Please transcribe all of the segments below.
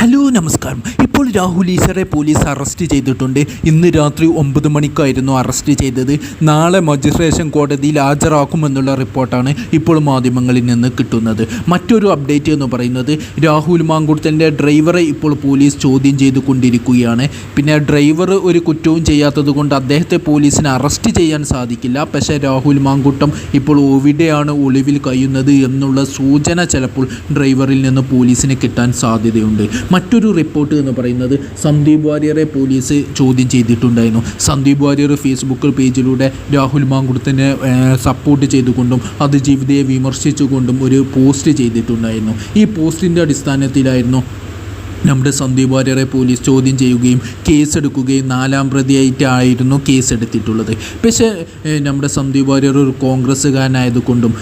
Hello നമസ്കാരം. ഇപ്പോൾ Rahul ഈശ്വറെ police arrest ചെയ്തിട്ടുണ്ട്. ഇന്ന് രാത്രി ഒമ്പത് മണിക്കായിരുന്നു അറസ്റ്റ് ചെയ്തത്. നാളെ മജിസ്ട്രേഷൻ കോടതിയിൽ ഹാജരാക്കുമെന്നുള്ള റിപ്പോർട്ടാണ് ഇപ്പോൾ മാധ്യമങ്ങളിൽ നിന്ന് കിട്ടുന്നത്. മറ്റൊരു അപ്ഡേറ്റ് എന്ന് പറയുന്നത് രാഹുൽ മാങ്കുടത്തിന്റെ ഡ്രൈവറെ ഇപ്പോൾ പോലീസ് ചോദ്യം ചെയ്തുകൊണ്ടിരിക്കുകയാണ്. പിന്നെ ഡ്രൈവർ ഒരു കുറ്റവും ചെയ്യാത്തത് കൊണ്ട് അദ്ദേഹത്തെ പോലീസിന് അറസ്റ്റ് ചെയ്യാൻ സാധിക്കില്ല. പക്ഷേ രാഹുൽ മാങ്കുട്ടം ഇപ്പോൾ എവിടെയാണ് ഒളിവിൽ കഴിയുന്നത് എന്നുള്ള സൂചന ചിലപ്പോൾ ഡ്രൈവറിൽ നിന്ന് പോലീസിന് കിട്ടാൻ സാധ്യതയുണ്ട്. മറ്റൊരു റിപ്പോർട്ട് എന്ന് പറയുന്നത് സന്ദീപ് വാര്യറെ പോലീസ് ചോദ്യം ചെയ്തിട്ടുണ്ടായിരുന്നു. സന്ദീപ് വാര്യർ ഫേസ്ബുക്ക് പേജിലൂടെ രാഹുൽ മാങ്കുടത്തിനെ സപ്പോർട്ട് ചെയ്തുകൊണ്ടും അത് ജീവിതയെ വിമർശിച്ചുകൊണ്ടും ഒരു പോസ്റ്റ് ചെയ്തിട്ടുണ്ടായിരുന്നു. ഈ പോസ്റ്റിന്റെ അടിസ്ഥാനത്തിലായിരുന്നു നമ്മുടെ സന്ദീപ് വാര്യരെ പോലീസ് ചോദ്യം ചെയ്യുകയും കേസെടുക്കുകയും നാലാം പ്രതിയായിട്ടായിരുന്നു കേസെടുത്തിട്ടുള്ളത്. പക്ഷേ നമ്മുടെ സന്ദീപ് വാര്യർ ഒരു കോൺഗ്രസ്സുകാരനായതുകൊണ്ടും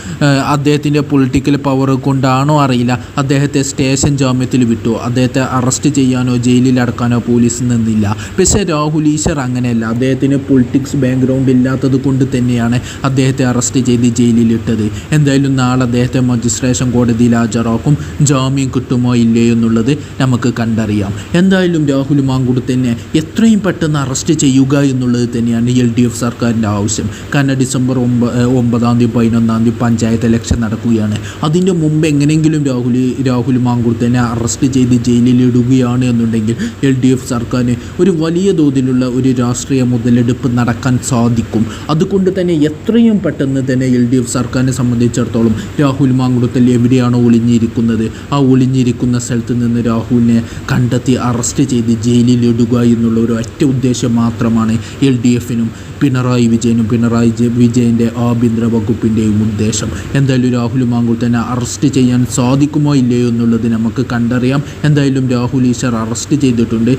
അദ്ദേഹത്തിന്റെ പൊളിറ്റിക്കൽ പവർ കൊണ്ടാണോ അറിയില്ല. അദ്ദേഹത്തെ സ്റ്റേഷൻ ജാമ്യത്തിൽ വിട്ടു. അദ്ദേഹത്തെ അറസ്റ്റ് ചെയ്യാനോ ജയിലിൽ അടക്കാനോ പോലീസ് നിന്നില്ല. പക്ഷേ രാഹുൽ ഈശ്വർ അങ്ങനെയല്ല. അദ്ദേഹത്തിന് പൊളിറ്റിക്സ് ബാക്ക്ഗ്രൗണ്ട് ഇല്ലാത്തത് കൊണ്ട് തന്നെയാണ് അദ്ദേഹത്തെ അറസ്റ്റ് ചെയ്ത് ജയിലിലിട്ടത് എന്തായാലും നാളെ അദ്ദേഹത്തെ മജിസ്ട്രേഷൻ കോടതിയിൽ ഹാജരാക്കും. ജാമ്യം കിട്ടുമോ ഇല്ലയോ എന്നുള്ളത് നമുക്ക് കണ്ടറിയാം. എന്തായാലും രാഹുൽ മാങ്കുടത്തിനെ എത്രയും പെട്ടെന്ന് അറസ്റ്റ് ചെയ്യുക എന്നുള്ളത് തന്നെയാണ് എൽ ഡി എഫ് സർക്കാരിന്റെ ആവശ്യം. കാരണം ഡിസംബർ ഒമ്പ ഒമ്പതാം തീയതി പതിനൊന്നാം തീയതി പഞ്ചായത്ത് ഇലക്ഷൻ നടക്കുകയാണ്. അതിന്റെ മുമ്പ് എങ്ങനെയെങ്കിലും രാഹുൽ രാഹുൽ മാങ്കുടത്തിനെ അറസ്റ്റ് ചെയ്ത് ജയിലിൽ ഇടുകയാണ് എന്നുണ്ടെങ്കിൽ എൽ ഡി എഫ് സർക്കാരിന് ഒരു വലിയ തോതിലുള്ള ഒരു രാഷ്ട്രീയ മുതലെടുപ്പ് നടക്കാൻ സാധിക്കും. അതുകൊണ്ട് തന്നെ എത്രയും പെട്ടെന്ന് തന്നെ എൽ ഡി എഫ് സർക്കാരിനെ സംബന്ധിച്ചിടത്തോളം രാഹുൽ മാങ്കുടത്തിൽ എവിടെയാണോ ഒളിഞ്ഞിരിക്കുന്നത്? ആ ഒളിഞ്ഞിരിക്കുന്ന സ്ഥലത്ത് നിന്ന് രാഹുലിനെ കണ്ടെത്തി അറസ്റ്റ് ചെയ്ത് ജയിലിലിടുക എന്നുള്ള ഒരു ഒറ്റ ഉദ്ദേശം മാത്രമാണ് എൽ ഡി എഫിനും പിണറായി വിജയനും പിണറായി വിജയന്റെ ആഭ്യന്തര വകുപ്പിന്റെയും ഉദ്ദേശം. എന്തായാലും രാഹുൽ തന്നെ അറസ്റ്റ് ചെയ്യാൻ സാധിക്കുമോ ഇല്ലയോ എന്നുള്ളത് നമുക്ക് കണ്ടറിയാം. എന്തായാലും രാഹുൽ ഈശ്വർ അറസ്റ്റ് ചെയ്തിട്ടുണ്ട്.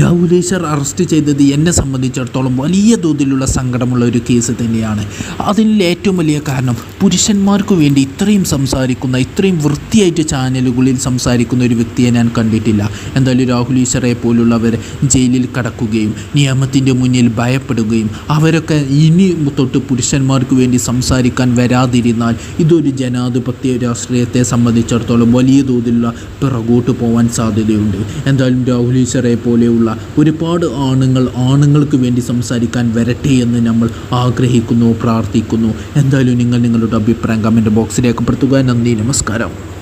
രാഹുൽ ഈശ്വർ അറസ്റ്റ് ചെയ്തത് എന്നെ സംബന്ധിച്ചിടത്തോളം വലിയ തോതിലുള്ള സങ്കടമുള്ള ഒരു കേസ് തന്നെയാണ്. അതിൽ ഏറ്റവും വലിയ കാരണം പുരുഷന്മാർക്ക് വേണ്ടി ഇത്രയും സംസാരിക്കുന്ന ഇത്രയും വൃത്തിയായിട്ട് ചാനലുകളിൽ സംസാരിക്കുന്ന ഒരു വ്യക്തിയെ ഞാൻ കണ്ടിട്ടില്ല. എന്തായാലും രാഹുലേശ്വറെ പോലുള്ളവർ ജയിലിൽ കടക്കുകയും നിയമത്തിന്റെ മുന്നിൽ ഭയപ്പെടുകയും അവരൊക്കെ ഇനി തൊട്ട് പുരുഷന്മാർക്ക് വേണ്ടി സംസാരിക്കാൻ വരാതിരുന്നാൽ ഇതൊരു ജനാധിപത്യ രാഷ്ട്രീയത്തെ സംബന്ധിച്ചിടത്തോളം വലിയ തോതിലുള്ള പിറകോട്ട് പോകാൻ സാധ്യതയുണ്ട്. എന്തായാലും രാഹുൽ ഈശ്വറെ പോലെയുള്ള ഒരുപാട് ആണുങ്ങൾ ആണുങ്ങൾക്ക് വേണ്ടി സംസാരിക്കാൻ വരട്ടെ എന്ന് നമ്മൾ ആഗ്രഹിക്കുന്നു പ്രാർത്ഥിക്കുന്നു. എന്തായാലും നിങ്ങൾ നിങ്ങളുടെ അഭിപ്രായം കമന്റ് ബോക്സിൽ രേഖപ്പെടുത്തുക നന്ദി നമസ്കാരം.